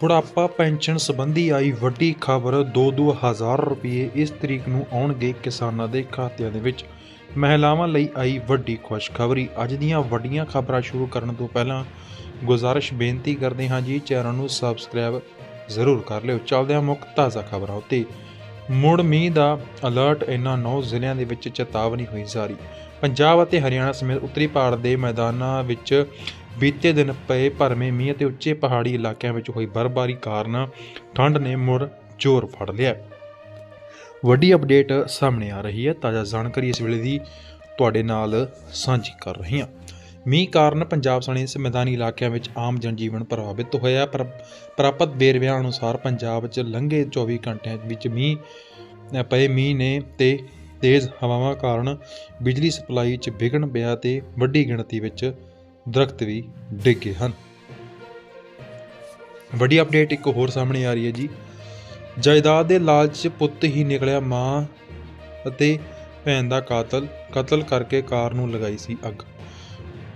ਬੁਢਾਪਾ ਪੈਨਸ਼ਨ ਸੰਬੰਧੀ ਆਈ ਵੱਡੀ ਖਬਰ 2-2 ਹਜ਼ਾਰ ਰੁਪਏ ਇਸ ਤਰੀਕ ਨੂੰ ਆਉਣਗੇ ਕਿਸਾਨਾਂ ਦੇ ਖਾਤਿਆਂ ਦੇ ਵਿੱਚ। ਮਹਿਲਾਵਾਂ ਲਈ ਆਈ ਵੱਡੀ ਖੁਸ਼ਖਬਰੀ। ਅੱਜ ਦੀਆਂ ਵੱਡੀਆਂ ਖਬਰਾਂ ਸ਼ੁਰੂ ਕਰਨ ਤੋਂ ਪਹਿਲਾਂ ਗੁਜ਼ਾਰਿਸ਼ ਬੇਨਤੀ ਕਰਦੇ ਹਾਂ ਜੀ, ਚੈਨਲ ਨੂੰ ਸਬਸਕ੍ਰਾਈਬ ਜ਼ਰੂਰ ਕਰ ਲਿਓ। ਚੱਲਦੇ ਹਾਂ ਮੁੱਖ ਤਾਜ਼ਾ ਖਬਰਾਂ ਉੱਤੇ। ਮੁੜ ਮੀਂਹ ਦਾ ਅਲਰਟ ਇਹਨਾਂ 9 ਜ਼ਿਲ੍ਹਿਆਂ ਦੇ ਵਿੱਚ ਚੇਤਾਵਨੀ ਹੋਈ ਜਾਰੀ। ਪੰਜਾਬ ਅਤੇ ਹਰਿਆਣਾ ਸਮੇਤ ਉੱਤਰੀ ਭਾਰਤ ਦੇ ਮੈਦਾਨਾਂ ਵਿੱਚ ਬੀਤੇ ਦਿਨ ਪਏ ਭਰਵੇਂ ਮੀਂਹ ਅਤੇ ਉੱਚੇ ਪਹਾੜੀ ਇਲਾਕਿਆਂ ਵਿੱਚ ਹੋਈ ਬਰਫ਼ਬਾਰੀ ਕਾਰਨ ਠੰਡ ਨੇ ਮੁੜ ਜ਼ੋਰ ਫੜ ਲਿਆ। ਵੱਡੀ ਅਪਡੇਟ ਸਾਹਮਣੇ ਆ ਰਹੀ ਹੈ। ਤਾਜ਼ਾ ਜਾਣਕਾਰੀ ਇਸ ਵੇਲੇ ਦੀ ਤੁਹਾਡੇ ਨਾਲ ਸਾਂਝੀ ਕਰ ਰਹੀ ਹਾਂ। ਮੀਂਹ ਕਾਰਨ ਪੰਜਾਬ ਸਣੇ ਇਸ ਮੈਦਾਨੀ ਇਲਾਕਿਆਂ ਵਿੱਚ ਆਮ ਜਨਜੀਵਨ ਪ੍ਰਭਾਵਿਤ ਹੋਇਆ। ਪਰ ਪ੍ਰਾਪਤ ਵੇਰਵਿਆਂ ਅਨੁਸਾਰ ਪੰਜਾਬ 'ਚ ਲੰਘੇ 24 ਘੰਟਿਆਂ ਵਿੱਚ ਮੀਂਹ ਪਏ ਮੀਂਹ ਨੇ ਤੇ ਤੇਜ਼ ਹਵਾਵਾਂ ਕਾਰਨ ਬਿਜਲੀ ਸਪਲਾਈ 'ਚ ਵਿਘਨ ਪਿਆ ਤੇ ਵੱਡੀ ਗਿਣਤੀ ਵਿੱਚ ਦਰਖਤ ਵੀ ਡਿੱਗੇ ਹਨ। ਵੱਡੀ ਅਪਡੇਟ ਇੱਕ ਹੋਰ ਸਾਹਮਣੇ ਆ ਰਹੀ ਹੈ ਜੀ। ਜਾਇਦਾਦ ਦੇ ਲਾਲਚ 'ਚ ਪੁੱਤ ਹੀ ਨਿਕਲਿਆ ਮਾਂ ਅਤੇ ਭੈਣ ਦਾ ਕਾਤਲ, ਕਤਲ ਕਰਕੇ ਕਾਰ ਨੂੰ ਲਗਾਈ ਸੀ ਅੱਗ।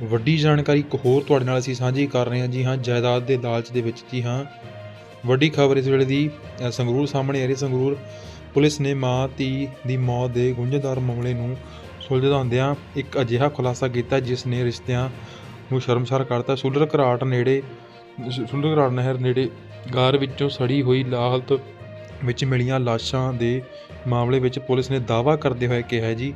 ਵੱਡੀ ਜਾਣਕਾਰੀ ਇੱਕ ਹੋਰ ਤੁਹਾਡੇ ਨਾਲ ਅਸੀਂ ਸਾਂਝੀ ਕਰ ਰਹੇ ਹਾਂ ਜੀ ਹਾਂ, ਜਾਇਦਾਦ ਦੇ ਲਾਲਚ ਦੇ ਵਿੱਚ ਜੀ ਹਾਂ। ਵੱਡੀ ਖਬਰ ਇਸ ਵੇਲੇ ਦੀ ਸੰਗਰੂਰ ਸਾਹਮਣੇ ਆ ਰਹੀ ਸੰਗਰੂਰ ਪੁਲਿਸ ਨੇ ਮਾਂ, ਧੀ ਦੀ ਮੌਤ ਦੇ ਗੁੰਝਲਦਾਰ ਮਾਮਲੇ ਨੂੰ ਸੁਲਝਾਉਂਦਿਆਂ ਇੱਕ ਅਜਿਹਾ ਖੁਲਾਸਾ ਕੀਤਾ, ਜਿਸ ਨੇ ਰਿਸ਼ਤਿਆਂ ਨੂੰ ਸ਼ਰਮਸਾਰ ਕਰਤਾ। ਸੁਲਰ ਘਰਾਟ ਨੇੜੇ ਸੁਲਰ ਘਰਾਟ ਨਹਿਰ ਨੇੜੇ ਗਾਰ ਵਿੱਚੋਂ ਸੜੀ ਹੋਈ ਹਾਲਤ ਵਿੱਚ ਮਿਲੀਆਂ ਲਾਸ਼ਾਂ ਦੇ ਮਾਮਲੇ ਵਿੱਚ ਪੁਲਿਸ ਨੇ ਦਾਅਵਾ ਕਰਦੇ ਹੋਏ ਕਿਹਾ ਜੀ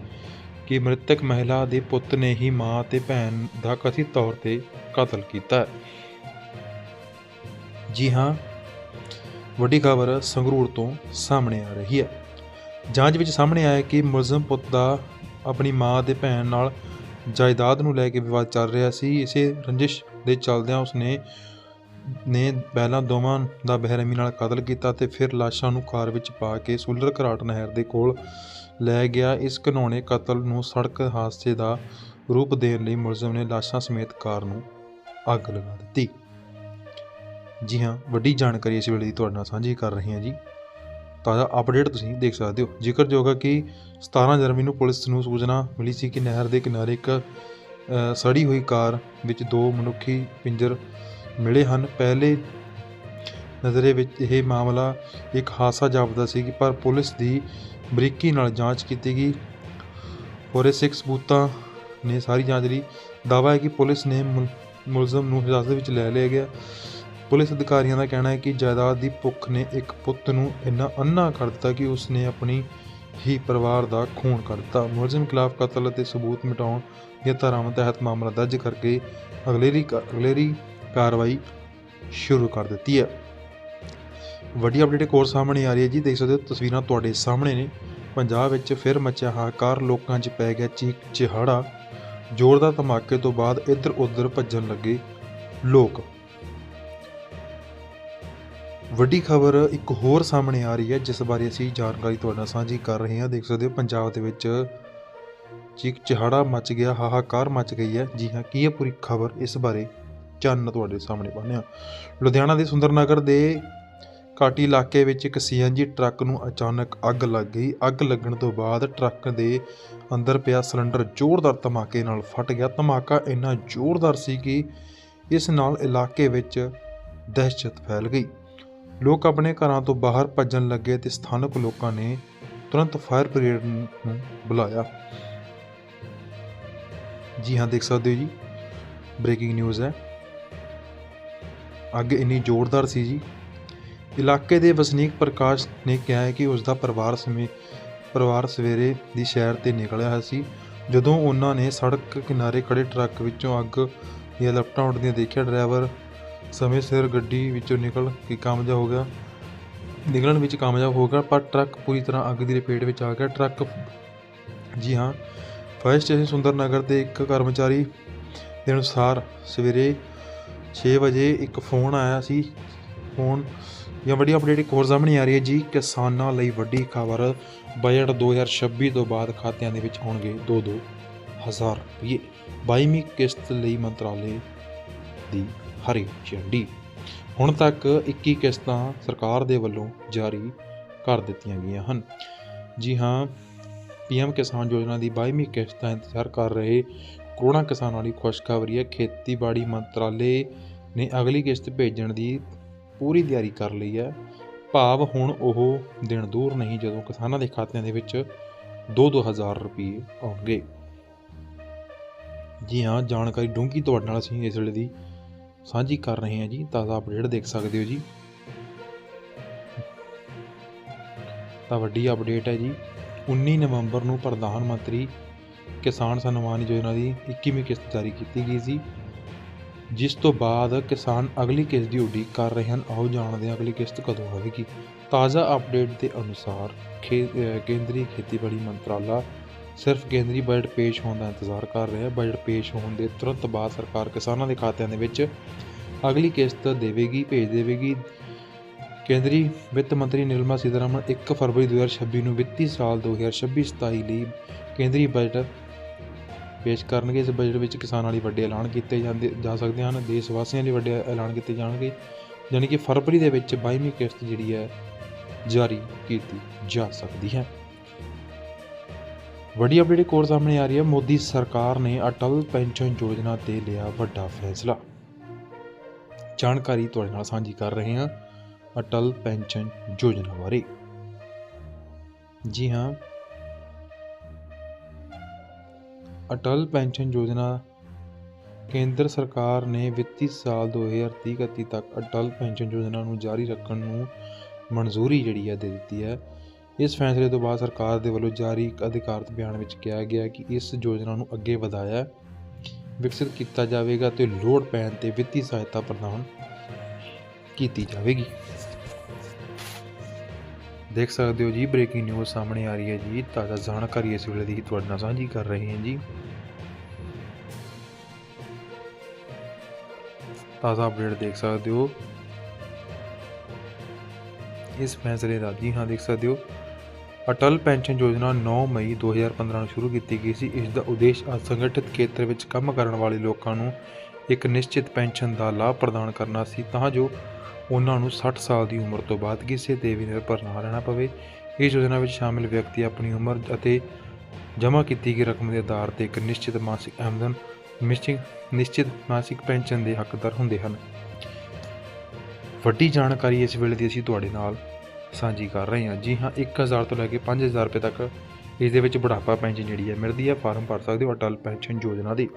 ਕਿ ਮ੍ਰਿਤਕ ਮਹਿਲਾ ਦੇ ਪੁੱਤ ਨੇ ਹੀ ਮਾਂ ਤੇ ਭੈਣ ਦਾ ਕਥਿਤ ਤੌਰ ਤੇ ਕਤਲ ਕੀਤਾ। ਜੀ ਹਾਂ, ਵੱਡੀ ਖਬਰ ਸੰਗਰੂਰ ਤੋਂ ਸਾਹਮਣੇ ਆ ਰਹੀ ਹੈ। ਜਾਂਚ ਵਿੱਚ ਸਾਹਮਣੇ ਆਇਆ ਕਿ ਮੁਲਜ਼ਮ ਪੁੱਤ ਦਾ ਆਪਣੀ ਮਾਂ ਤੇ ਭੈਣ ਨਾਲ ਜਾਇਦਾਦ ਨੂੰ ਲੈ ਕੇ ਵਿਵਾਦ ਚੱਲ ਰਿਹਾ ਸੀ, ਇਸੇ ਰੰਜਿਸ਼ ਦੇ ਚੱਲਦਿਆਂ ਉਸਨੇ ਨੇ ਪਹਿਲਾਂ ਦੋਵਾਂ ਦਾ ਬਹਿਰਮੀ ਨਾਲ ਕਤਲ ਕੀਤਾ ਤੇ ਫਿਰ ਲਾਸ਼ਾਂ ਨੂੰ ਕਾਰ ਵਿੱਚ ਪਾ ਕੇ ਸੁਲਰ ਘਰਾਟ ਨਹਿਰ ਦੇ ਕੋਲ ਲੈ ਗਿਆ। ਇਸ ਘਿਨੌਣੇ ਕਤਲ ਨੂੰ ਸੜਕ ਹਾਦਸੇ ਦਾ ਰੂਪ ਦੇਣ ਲਈ ਮੁਲਜ਼ਮ ਨੇ ਲਾਸ਼ਾਂ ਸਮੇਤ ਕਾਰ ਨੂੰ ਅੱਗ ਲਗਾ ਦਿੱਤੀ। ਜੀ ਹਾਂ, ਵੱਡੀ ਜਾਣਕਾਰੀ ਇਸ ਵੇਲੇ ਦੀ ਤੁਹਾਡੇ ਨਾਲ ਸਾਂਝੀ ਕਰ ਰਹੇ ਹਾਂ ਜੀ। ਤਾਜ਼ਾ ਅਪਡੇਟ ਤੁਸੀਂ ਦੇਖ ਸਕਦੇ ਹੋ। ਜ਼ਿਕਰਯੋਗ ਹੈ ਕਿ 17 ਜਨਵਰੀ ਨੂੰ ਪੁਲਿਸ ਨੂੰ ਸੂਚਨਾ ਮਿਲੀ ਸੀ ਕਿ ਨਹਿਰ ਦੇ ਕਿਨਾਰੇ ਇੱਕ ਸੜੀ ਹੋਈ ਕਾਰ ਵਿੱਚ ਦੋ ਮਨੁੱਖੀ ਪਿੰਜਰ ਮਿਲੇ ਹਨ। ਪਹਿਲੇ ਨਜ਼ਰੇ ਵਿੱਚ ਇਹ ਮਾਮਲਾ ਇੱਕ ਹਾਦਸਾ ਜਾਪਦਾ ਸੀ ਕਿ ਪਰ ਪੁਲਿਸ ਦੀ ਬਰੀਕੀ ਨਾਲ ਜਾਂਚ ਕੀਤੀ ਗਈ। ਫੋਰੈਂਸਿਕ ਸਬੂਤਾਂ ਨੇ ਸਾਰੀ ਜਾਂਚ ਲਈ ਦਾਅਵਾ ਹੈ ਕਿ ਪੁਲਿਸ ਨੇ ਮੁਲ- ਮੁਲਜ਼ਮ ਨੂੰ ਹਿਰਾਸਤ ਵਿੱਚ ਲੈ ਲਿਆ ਗਿਆ। ਪੁਲਿਸ ਅਧਿਕਾਰੀਆਂ ਦਾ ਕਹਿਣਾ ਹੈ ਕਿ ਜਾਇਦਾਦ ਦੀ ਭੁੱਖ ਨੇ ਇੱਕ ਪੁੱਤ ਨੂੰ ਇੰਨਾ ਅੰਨਾ ਕਰ ਦਿੱਤਾ ਕਿ ਉਸ ਨੇ ਆਪਣੀ ਹੀ ਪਰਿਵਾਰ ਦਾ ਖੂਨ ਕਰ ਦਿੱਤਾ। ਮੁਲਜ਼ਮ ਖਿਲਾਫ ਕਤਲ ਅਤੇ ਸਬੂਤ ਮਿਟਾਉਣ ਦੀਆਂ ਧਾਰਾਵਾਂ ਤਹਿਤ ਮਾਮਲਾ ਦਰਜ ਕਰਕੇ ਅਗਲੇਰੀ ਅਗਲੇਰੀ ਕਾਰਵਾਈ ਸ਼ੁਰੂ ਕਰ ਦਿੱਤੀ ਹੈ। ਵੱਡੀ ਅਪਡੇਟ ਇੱਕ ਹੋਰ ਸਾਹਮਣੇ ਆ ਰਹੀ ਹੈ ਜੀ। ਦੇਖ ਸਕਦੇ ਹੋ, ਤਸਵੀਰਾਂ ਤੁਹਾਡੇ ਸਾਹਮਣੇ ਨੇ। ਪੰਜਾਬ ਵਿੱਚ ਫਿਰ ਮਚਿਆ ਹਾਕਾਰ ਲੋਕਾਂ 'ਚ ਪੈ ਗਿਆ ਚੀਕ ਚਿਹਾੜਾ। ਜ਼ੋਰਦਾਰ ਧਮਾਕੇ ਤੋਂ ਬਾਅਦ ਇੱਧਰ ਉੱਧਰ ਭੱਜਣ ਲੱਗੇ ਲੋਕ। ਵੱਡੀ ਖਬਰ ਇੱਕ ਹੋਰ ਸਾਹਮਣੇ ਆ ਰਹੀ ਹੈ, ਜਿਸ ਬਾਰੇ ਅਸੀਂ ਜਾਣਕਾਰੀ ਤੁਹਾਡੇ ਨਾਲ ਸਾਂਝੀ ਕਰ ਰਹੇ ਹਾਂ। ਦੇਖ ਸਕਦੇ ਹੋ, ਪੰਜਾਬ ਦੇ ਵਿੱਚ ਚੀਕ ਚਿਹਾੜਾ ਮਚ ਗਿਆ, ਹਾਹਾਕਾਰ ਮਚ ਗਈ ਹੈ। ਜੀ ਹਾਂ, ਕੀ ਹੈ ਪੂਰੀ ਖਬਰ ਇਸ ਬਾਰੇ ਚਾਨਣ ਤੁਹਾਡੇ ਸਾਹਮਣੇ ਪਾਉਂਦੇ ਲੁਧਿਆਣਾ ਦੇ ਸੁੰਦਰਨਗਰ ਦੇ ਕਾਟੀ ਇਲਾਕੇ ਵਿੱਚ ਇੱਕ ਸੀਐਨਜੀ ਟਰੱਕ ਨੂੰ ਅਚਾਨਕ ਅੱਗ ਲੱਗ ਗਈ। ਅੱਗ ਲੱਗਣ ਤੋਂ ਬਾਅਦ ਟਰੱਕ ਦੇ ਅੰਦਰ ਪਿਆ ਸਿਲੰਡਰ ਜ਼ੋਰਦਾਰ ਧਮਾਕੇ ਨਾਲ ਫਟ ਗਿਆ। ਧਮਾਕਾ ਇੰਨਾ ਜ਼ੋਰਦਾਰ ਸੀ ਕਿ ਇਸ ਨਾਲ ਇਲਾਕੇ ਵਿੱਚ ਦਹਿਸ਼ਤ ਫੈਲ ਗਈ। ਲੋਕ ਆਪਣੇ ਘਰਾਂ ਤੋਂ ਬਾਹਰ ਭੱਜਣ ਲੱਗੇ ਤੇ ਸਥਾਨਕ ਲੋਕਾਂ ਨੇ ਤੁਰੰਤ ਫਾਇਰ ਬ੍ਰਿਗੇਡ ਨੂੰ ਬੁਲਾਇਆ। ਜੀ ਹਾਂ, ਦੇਖ ਸਕਦੇ ਹੋ ਜੀ। ਬ੍ਰੇਕਿੰਗ ਨਿਊਜ਼ ਹੈ। ਅੱਗ ਇੰਨੀ ਜ਼ੋਰਦਾਰ ਸੀ ਜੀ। ਇਲਾਕੇ ਦੇ ਵਸਨੀਕ ਪ੍ਰਕਾਸ਼ ਨੇ ਕਿਹਾ ਹੈ ਕਿ ਉਸ ਦਾ ਪਰਿਵਾਰ ਸਮੇਂ, ਪਰਿਵਾਰ ਸਵੇਰੇ ਦੀ ਸ਼ਹਿਰ ਤੇ ਨਿਕਲਿਆ ਹੋਇਆ ਸੀ, ਜਦੋਂ ਉਹਨਾਂ ਨੇ ਸੜਕ ਕਿਨਾਰੇ ਖੜੇ ਟਰੱਕ ਵਿੱਚੋਂ ਅੱਗ ਦੀਆਂ ਲਪਟਾਂ ਉੱਡਦੀਆਂ ਦੇਖਿਆ। ਡਰਾਈਵਰ ਸਮੇਂ ਸਿਰ ਗੱਡੀ ਵਿੱਚੋਂ ਨਿਕਲ ਕੇ ਕਾਮਯਾਬ ਹੋ ਗਿਆ। ਨਿਕਲਣ ਵਿੱਚ ਕਾਮਯਾਬ ਹੋ ਗਿਆ, ਪਰ ਟਰੱਕ ਪੂਰੀ ਤਰ੍ਹਾਂ ਅੱਗ ਦੀ ਲਪੇਟ ਵਿੱਚ ਆ ਗਿਆ। ਟਰੱਕ, ਜੀ ਹਾਂ, ਫਾਇਰ ਸਟੇਸ਼ਨ ਸੁੰਦਰ ਨਗਰ ਦੇ ਇੱਕ ਕਰਮਚਾਰੀ ਦੇ ਅਨੁਸਾਰ ਸਵੇਰੇ 6 ਵਜੇ ਇੱਕ ਫੋਨ ਆਇਆ ਸੀ। ਫੋਨ ਜਾਂ ਵੱਡੀ ਅਪਡੇਟ ਇੱਕ ਹੋਰ ਸਾਹਮਣੇ ਆ ਰਹੀ ਹੈ ਜੀ, ਕਿਸਾਨਾਂ ਲਈ ਵੱਡੀ ਖਬਰ, ਬਜਟ 2026 ਤੋਂ ਬਾਅਦ ਖਾਤਿਆਂ ਦੇ ਵਿੱਚ ਆਉਣਗੇ 2-2 ਹਜ਼ਾਰ ਰੁਪਏ। 22ਵੀਂ ਕਿਸ਼ਤ ਲਈ ਮੰਤਰਾਲੇ ਦੀ ਹਰੀ ਝੰਡੀ ਹੁਣ ਤੱਕ 21 ਕਿਸ਼ਤਾਂ ਸਰਕਾਰ ਦੇ ਵੱਲੋਂ ਜਾਰੀ ਕਰ ਦਿੱਤੀਆਂ ਗਈਆਂ ਹਨ। ਜੀ ਹਾਂ ਪੀਐਮ ਕਿਸਾਨ ਯੋਜਨਾ ਦੀ 22ਵੀਂ ਕਿਸ਼ਤ ਦਾ ਇੰਤਜ਼ਾਰ ਕਰ ਰਹੇ ਕਰੋੜਾਂ ਕਿਸਾਨਾਂ ਲਈ ਖੁਸ਼ਖਬਰੀ ਹੈ। ਖੇਤੀਬਾੜੀ ਮੰਤਰਾਲੇ ਨੇ ਅਗਲੀ ਕਿਸ਼ਤ ਭੇਜਣ ਦੀ ਪੂਰੀ ਤਿਆਰੀ ਕਰ ਲਈ ਹੈ। ਭਾਵ ਹੁਣ ਉਹ ਦਿਨ ਦੂਰ ਨਹੀਂ, ਜਦੋਂ ਕਿਸਾਨਾਂ ਦੇ ਖਾਤਿਆਂ ਦੇ ਵਿੱਚ 2-2 ਹਜ਼ਾਰ ਰੁਪਏ ਆਉਣਗੇ। ਜੀ ਹਾਂ, ਜਾਣਕਾਰੀ ਡੂੰਘੀ ਤੁਹਾਡੇ ਨਾਲ ਅਸੀਂ ਇਸ ਵੇਲੇ ਦੀ ਸਾਂਝੀ ਕਰ ਰਹੇ ਹਾਂ ਜੀ, ਤਾਜ਼ਾ ਅਪਡੇਟ ਦੇਖ ਸਕਦੇ ਹੋ ਜੀ। ਤਾਂ ਵੱਡੀ ਅਪਡੇਟ ਹੈ ਜੀ 19 ਨਵੰਬਰ ਨੂੰ ਪ੍ਰਧਾਨ ਮੰਤਰੀ ਕਿਸਾਨ ਸਨਮਾਨ ਯੋਜਨਾ ਦੀ 21ਵੀਂ ਕਿਸ਼ਤ ਜਾਰੀ ਕੀਤੀ ਗਈ ਸੀ। ਜਿਸ ਤੋਂ ਬਾਅਦ ਕਿਸਾਨ ਅਗਲੀ ਕਿਸ਼ਤ ਦੀ ਉਡੀਕ ਕਰ ਰਹੇ ਹਨ। ਆਓ ਜਾਣਦੇ ਹਾਂ ਅਗਲੀ ਕਿਸ਼ਤ ਕਦੋਂ ਆਵੇਗੀ ਤਾਜ਼ਾ ਅਪਡੇਟ ਦੇ ਅਨੁਸਾਰ ਖੇ ਕੇਂਦਰੀ ਖੇਤੀਬਾੜੀ ਮੰਤਰਾਲਾ ਸਿਰਫ ਕੇਂਦਰੀ ਬਜਟ ਪੇਸ਼ ਹੋਣ ਦਾ ਇੰਤਜ਼ਾਰ ਕਰ ਰਿਹਾ ਹੈ। ਬਜਟ ਪੇਸ਼ ਹੋਣ ਦੇ ਤੁਰੰਤ ਬਾਅਦ ਸਰਕਾਰ ਕਿਸਾਨਾਂ ਦੇ ਖਾਤਿਆਂ ਦੇ ਵਿੱਚ ਅਗਲੀ ਕਿਸ਼ਤ ਦੇਵੇਗੀ, ਭੇਜ ਦੇਵੇਗੀ। ਕੇਂਦਰੀ ਵਿੱਤ ਮੰਤਰੀ ਨਿਰਮਲਾ ਸੀਤਾਰਮਨ 1 ਫਰਵਰੀ 2026 ਨੂੰ ਵਿੱਤੀ ਸਾਲ 2026-27 ਲਈ ਕੇਂਦਰੀ ਬਜਟ ਪੇਸ਼ ਕਰਨਗੇ। ਇਸ ਬਜਟ ਵਿੱਚ ਕਿਸਾਨਾਂ ਲਈ ਵੱਡੇ ਐਲਾਨ ਕੀਤੇ ਜਾਂਦੇ, ਜਾ ਸਕਦੇ ਹਨ। ਦੇਸ਼ ਵਾਸੀਆਂ ਲਈ ਵੱਡੇ ਐਲਾਨ ਕੀਤੇ ਜਾਣਗੇ ਯਾਨੀ ਕਿ ਫਰਵਰੀ ਦੇ ਵਿੱਚ 22ਵੀਂ ਕਿਸ਼ਤ ਜਿਹੜੀ ਹੈ ਜਾਰੀ ਕੀਤੀ ਜਾ ਸਕਦੀ ਹੈ। ਵੱਡੀ ਅਪਡੇਟ ਇੱਕ ਸਾਹਮਣੇ ਆ ਰਹੀ ਹੈ। ਮੋਦੀ ਸਰਕਾਰ ਨੇ ਅਟਲ ਪੈਨਸ਼ਨ ਯੋਜਨਾ ਤੇ ਲਿਆ ਵੱਡਾ ਫੈਸਲਾ। ਜਾਣਕਾਰੀ ਤੁਹਾਡੇ ਨਾਲ ਸਾਂਝੀ ਕਰ ਰਹੇ ਹਾਂ ਅਟਲ ਪੈਨਸ਼ਨ ਯੋਜਨਾ ਬਾਰੇ। ਜੀ ਹਾਂ। ਅਟਲ ਪੈਨਸ਼ਨ ਯੋਜਨਾ ਕੇਂਦਰ ਸਰਕਾਰ ਨੇ ਵਿੱਤੀ ਸਾਲ 2030-31 ਤੱਕ ਅਟਲ ਪੈਨਸ਼ਨ ਯੋਜਨਾ ਨੂੰ ਜਾਰੀ ਰੱਖਣ ਨੂੰ ਮਨਜ਼ੂਰੀ ਜਿਹੜੀ ਹੈ ਦੇ ਦਿੱਤੀ ਹੈ। ਇਸ ਫੈਸਲੇ ਤੋਂ ਬਾਅਦ ਸਰਕਾਰ ਦੇ ਵੱਲੋਂ ਜਾਰੀ ਇੱਕ ਅਧਿਕਾਰਤ ਬਿਆਨ ਵਿੱਚ ਕਿਹਾ ਗਿਆ ਕਿ ਇਸ ਯੋਜਨਾ ਨੂੰ ਅੱਗੇ ਵਧਾਇਆ, ਵਿਕਸਿਤ ਕੀਤਾ ਜਾਵੇਗਾ ਤੇ ਲੋੜ ਪੈਣ ਤੇ ਵਿੱਤੀ ਸਹਾਇਤਾ ਪ੍ਰਦਾਨ ਕੀਤੀ ਜਾਵੇਗੀ। ਦੇਖ ਸਕਦੇ ਹੋ ਜੀ ਬ੍ਰੇਕਿੰਗ ਨਿਊਜ਼ ਸਾਹਮਣੇ ਆ ਰਹੀ ਹੈ ਜੀ। ਤਾਜ਼ਾ ਜਾਣਕਾਰੀ ਇਸ ਵੇਲੇ ਦੀ ਤੁਹਾਡੇ ਨਾਲ ਸਾਂਝੀ ਕਰ ਰਹੇ ਹਾਂ ਜੀ। ਤਾਜ਼ਾ ਅਪਡੇਟ ਦੇਖ ਸਕਦੇ ਹੋ। ਇਸ ਫੈਸਲੇ ਦਾ ਜੀ ਹਾਂ, ਦੇਖ ਸਕਦੇ ਹੋ। ਅਟਲ ਪੈਨਸ਼ਨ ਯੋਜਨਾ 9 ਮਈ 2015 ਨੂੰ ਸ਼ੁਰੂ ਕੀਤੀ ਗਈ ਸੀ। ਇਸ ਦਾ ਉਦੇਸ਼ ਅਸੰਗਠਿਤ ਖੇਤਰ ਵਿੱਚ ਕੰਮ ਕਰਨ ਵਾਲੇ ਲੋਕਾਂ ਨੂੰ ਇੱਕ ਨਿਸ਼ਚਿਤ ਪੈਨਸ਼ਨ ਦਾ ਲਾਭ ਪ੍ਰਦਾਨ ਕਰਨਾ ਸੀ, ਤਾਂ ਜੋ ਉਹਨਾਂ ਨੂੰ 60 ਸਾਲ ਦੀ ਉਮਰ ਤੋਂ ਬਾਅਦ ਕਿਸੇ ਤੇ ਵੀ ਨਿਰਭਰ ਨਾ ਰਹਿਣਾ ਪਵੇ। ਇਸ ਯੋਜਨਾ ਵਿੱਚ ਸ਼ਾਮਿਲ ਵਿਅਕਤੀ ਆਪਣੀ ਉਮਰ ਅਤੇ ਜਮ੍ਹਾਂ ਕੀਤੀ ਗਈ ਰਕਮ ਦੇ ਆਧਾਰ ਤੇ ਇੱਕ ਨਿਸ਼ਚਿਤ ਮਾਸਿਕ ਆਮਦਨ ਨਿਸ਼ਚਿਤ ਨਿਸ਼ਚਿਤ ਮਾਸਿਕ ਪੈਨਸ਼ਨ ਦੇ ਹੱਕਦਾਰ ਹੁੰਦੇ ਹਨ। ਵੱਡੀ ਜਾਣਕਾਰੀ ਇਸ ਵੇਲੇ ਦੀ ਅਸੀਂ ਤੁਹਾਡੇ ਨਾਲ ਸਾਂਝੀ ਕਰ ਰਹੇ ਹਾਂ। ਜੀ ਹਾਂ 1000 ਤੋਂ ਲੈ ਕੇ 5000 ਰੁਪਏ ਤੱਕ ਇਸ ਦੇ ਵਿੱਚ ਬੁਢਾਪਾ ਪੈਨਸ਼ਨ ਜਿਹੜੀ ਹੈ, ਮਿਲਦੀ ਹੈ। ਫਾਰਮ ਭਰ ਸਕਦੇ ਹੋ ਅਟਲ ਪੈਨਸ਼ਨ ਯੋਜਨਾ ਦੀ।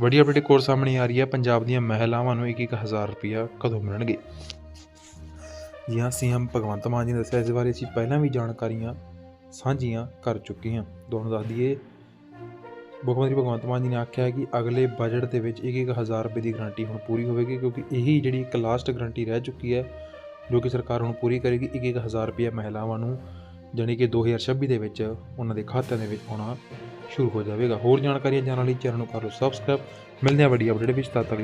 ਵੱਡੀ ਅਪਡੇਟ ਕੋਰ ਸਾਹਮਣੇ ਆ ਰਹੀ ਹੈ। ਪੰਜਾਬ ਦੀਆਂ ਮਹਿਲਾਵਾਂ ਨੂੰ 1-1000 ਰੁਪਇਆ ਕਦੋਂ ਮਿਲਣਗੇ? ਜੀ ਹਾਂ ਸੀਐਮ ਭਗਵੰਤ ਮਾਨ ਜੀ ਨੇ ਦੱਸਿਆ, ਇਸ ਬਾਰੇ ਅਸੀਂ ਪਹਿਲਾਂ ਵੀ ਜਾਣਕਾਰੀਆਂ ਸਾਂਝੀਆਂ ਕਰ ਚੁੱਕੇ ਹਾਂ। ਤੁਹਾਨੂੰ ਦੱਸ ਦਈਏ, ਮੁੱਖ ਮੰਤਰੀ ਭਗਵੰਤ ਮਾਨ ਜੀ ਨੇ ਆਖਿਆ ਕਿ ਅਗਲੇ ਬਜਟ ਦੇ ਵਿੱਚ 1-1000 ਰੁਪਏ ਦੀ ਗਰੰਟੀ ਹੁਣ ਪੂਰੀ ਹੋਵੇਗੀ, ਕਿਉਂਕਿ ਇਹੀ ਜਿਹੜੀ ਇੱਕ ਲਾਸਟ ਗਰੰਟੀ ਰਹਿ ਚੁੱਕੀ ਹੈ ਜੋ ਕਿ ਸਰਕਾਰ ਹੁਣ ਪੂਰੀ ਕਰੇਗੀ 1-1000 ਰੁਪਏ ਮਹਿਲਾਵਾਂ ਨੂੰ ਜਾਣੀ ਕਿ 2026 ਦੇ ਵਿੱਚ ਉਹਨਾਂ ਦੇ ਖਾਤਿਆਂ ਦੇ ਵਿੱਚ ਆਉਣਾ ਸ਼ੁਰੂ ਹੋ ਜਾਵੇਗਾ। ਹੋਰ ਜਾਣਕਾਰੀਆਂ ਜਾਣਨ ਲਈ ਚੈਨਲ ਨੂੰ ਕਰੋ ਸਬਸਕ੍ਰਾਈਬ ਮਿਲਦੇ ਹਾਂ ਵੱਡੀ ਅਪਡੇਟ ਵਿੱਚ, ਤਦ ਤੱਕ